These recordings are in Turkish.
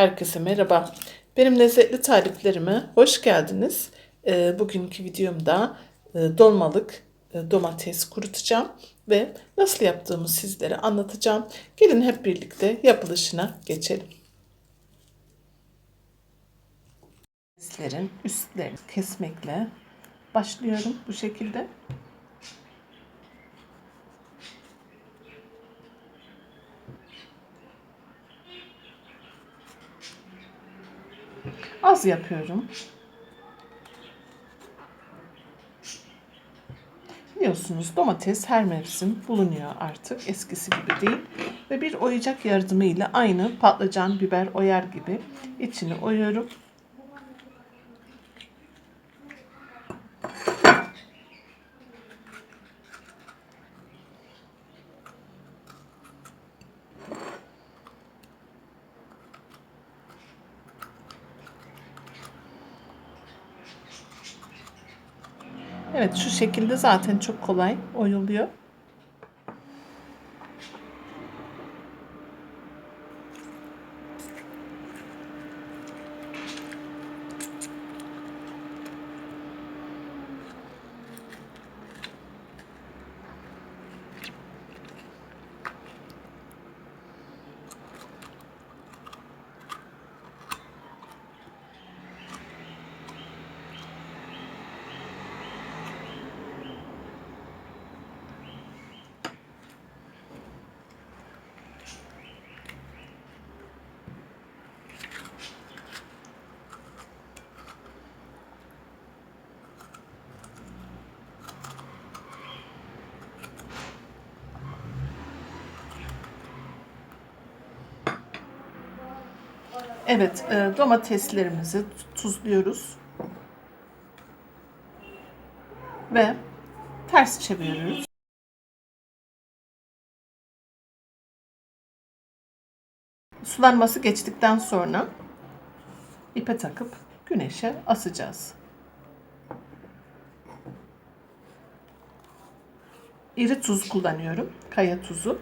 Herkese merhaba. Benim lezzetli tariflerime hoş geldiniz. Ee, bugünkü videomda e, dolmalık e, domates kurutacağım ve nasıl yaptığımı sizlere anlatacağım. Gelin hep birlikte yapılışına geçelim. Domateslerin üstlerini kesmekle başlıyorum bu şekilde. Az yapıyorum. Biliyorsunuz domates her mevsim bulunuyor artık. Eskisi gibi değil. Ve bir oyacak yardımıyla aynı patlıcan, biber oyar gibi içini oyuyorum. Evet şu şekilde zaten çok kolay oyuluyor. Evet, e, domateslerimizi tuzluyoruz. Ve ters çeviriyoruz. Sulanması geçtikten sonra ipe takıp güneşe asacağız. İri tuz kullanıyorum. Kaya tuzu.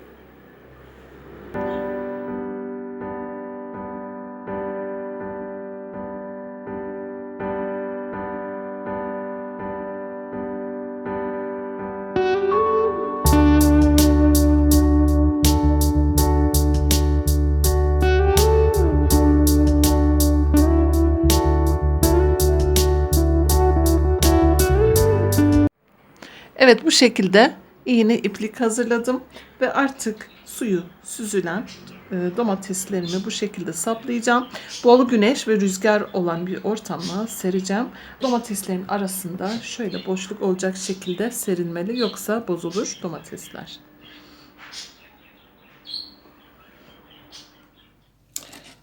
Evet bu şekilde iğne iplik hazırladım ve artık suyu süzülen e, domateslerimi bu şekilde saplayacağım. Bol güneş ve rüzgar olan bir ortama sereceğim. Domateslerin arasında şöyle boşluk olacak şekilde serilmeli yoksa bozulur domatesler.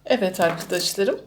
Evet arkadaşlarım,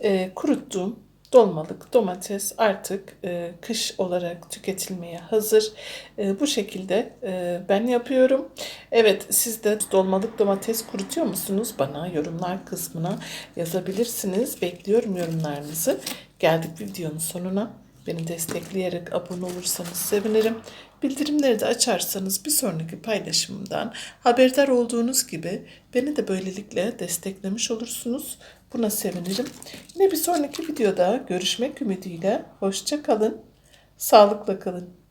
e, kuruttuğum dolmalık domates artık e, kış olarak tüketilmeye hazır. E, bu şekilde e, ben yapıyorum. Evet siz de dolmalık domates kurutuyor musunuz? Bana yorumlar kısmına yazabilirsiniz. Bekliyorum yorumlarınızı. Geldik videonun sonuna. Beni destekleyerek abone olursanız sevinirim. Bildirimleri de açarsanız bir sonraki paylaşımımdan haberdar olduğunuz gibi beni de böylelikle desteklemiş olursunuz. Buna sevinirim. Yine bir sonraki videoda görüşmek ümidiyle. Hoşça kalın. Sağlıkla kalın.